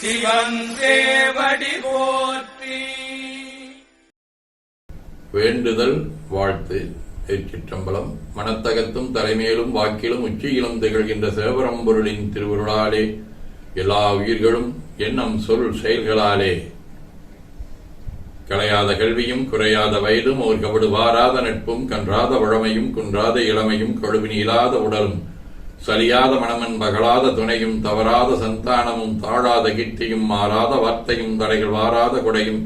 சிவன் போற்றி. வேண்டுதல் வாழ்த்து திருச்சிற்றம்பலம் மனத்தகத்தும் தலைமையிலும் வாக்கிலும் உச்சியிலும் திகழ்கின்ற சிவபரம்பொருளின் திருவருளாலே எல்லா உயிர்களும் எண்ணம் சொல் செயல்களாலே. களையாத கல்வியும் குறையாத வயதும் ஒரு கபடுவாராத நட்பும் கன்றாத வழமையும் குன்றாத இளமையும் கழுவினிலாத உடலும் சலியாத மனமன் பகலாத துணையும் தவறாத சந்தானமும் தாழாத கீர்த்தியும் மாறாத வார்த்தையும் தடைகள் வாராத குடையும்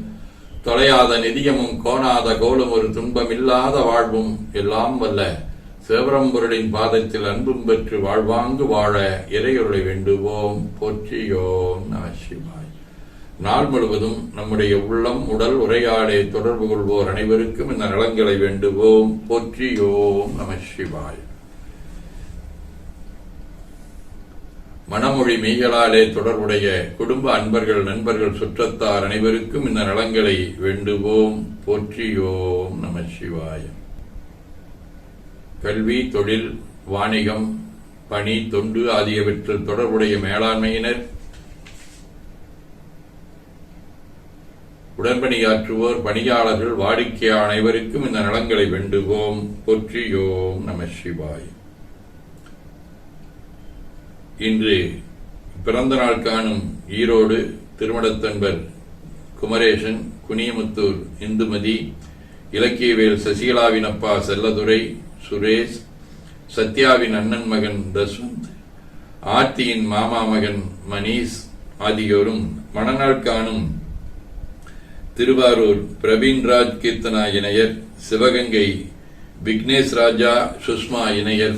தொலையாத நிதியமும் கோணாத கோலும் ஒரு துன்பமில்லாத வாழ்வும் எல்லாம் வல்ல. சிவபரம்பொருளின் பாதத்தில் அன்பும் பெற்று வாழ்வாங்கு வாழ இறையொருளை வேண்டுவோம். போற்றியோம் நம சிவாய். நாள் முழுவதும் நம்முடைய உள்ளம் உடல் உரையாடே தொடர்பு கொள்வோர் அனைவருக்கும் இந்த நலங்களை வேண்டுவோம். போற்றியோம் நம சிவாய். மனமொழி மெய்களாலே தொடர்புடைய குடும்ப அன்பர்கள் நண்பர்கள் சுற்றத்தார் அனைவருக்கும் இந்த நலங்களை வேண்டுவோம். போற்றியோம் நம சிவாய. கல்வி தொழில் வாணிகம் பணி தொண்டு ஆகியவற்றில் தொடர்புடைய மேலாண்மையினர் உடன்பணியாற்றுவோர் பணியாளர்கள் வாடிக்கையாளர் அனைவருக்கும் இந்த நலங்களை வேண்டுவோம். போற்றியோம் நம சிவாய். இன்று பிறந்த நாள் காணும் ஈரோடு திருமணத்தன்பர் குமரேசன் குனியமுத்தூர் இந்துமதி இலக்கியவேல் சசிகலாவின் அப்பா செல்லதுரை சுரேஷ் சத்யாவின் அண்ணன் மகன் தஸ்வந்த் ஆர்த்தியின் மாமா மகன் மணீஷ் ஆகியோரும் மணநாள் காணும் திருவாரூர் பிரவீன்ராஜ் கீர்த்தனா இணையர் சிவகங்கை விக்னேஷ் ராஜா சுஷ்மா இணையர்.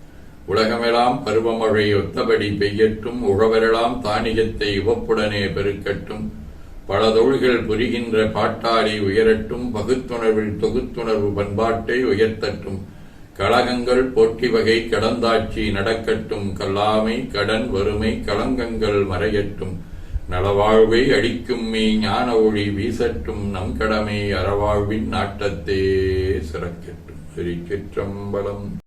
உலகமெல்லாம் பருவமழை ஒத்தபடி பெய்யட்டும் உழவரெல்லாம் தானியத்தை உவப்புடனே பெருக்கட்டும். பல தொழில்கள் புரிகின்ற பாட்டாளி உயரட்டும் பகுத்துணர்வில் தொகுத்துணர்வு பண்பாட்டை உயர்த்தட்டும். கழகங்கள் போட்டி வகை கடந்தாட்சி நடக்கட்டும் கல்லாமை கடன் வறுமை களங்கங்கள் மறையட்டும். நலவாழ்வை அடிக்கும் மீ ஞான ஒளி வீசட்டும் நம் கடமை அறவாழ்வின் நாட்டத்தே சிறக்கட்டும். திருச்சிற்றம்பலம்.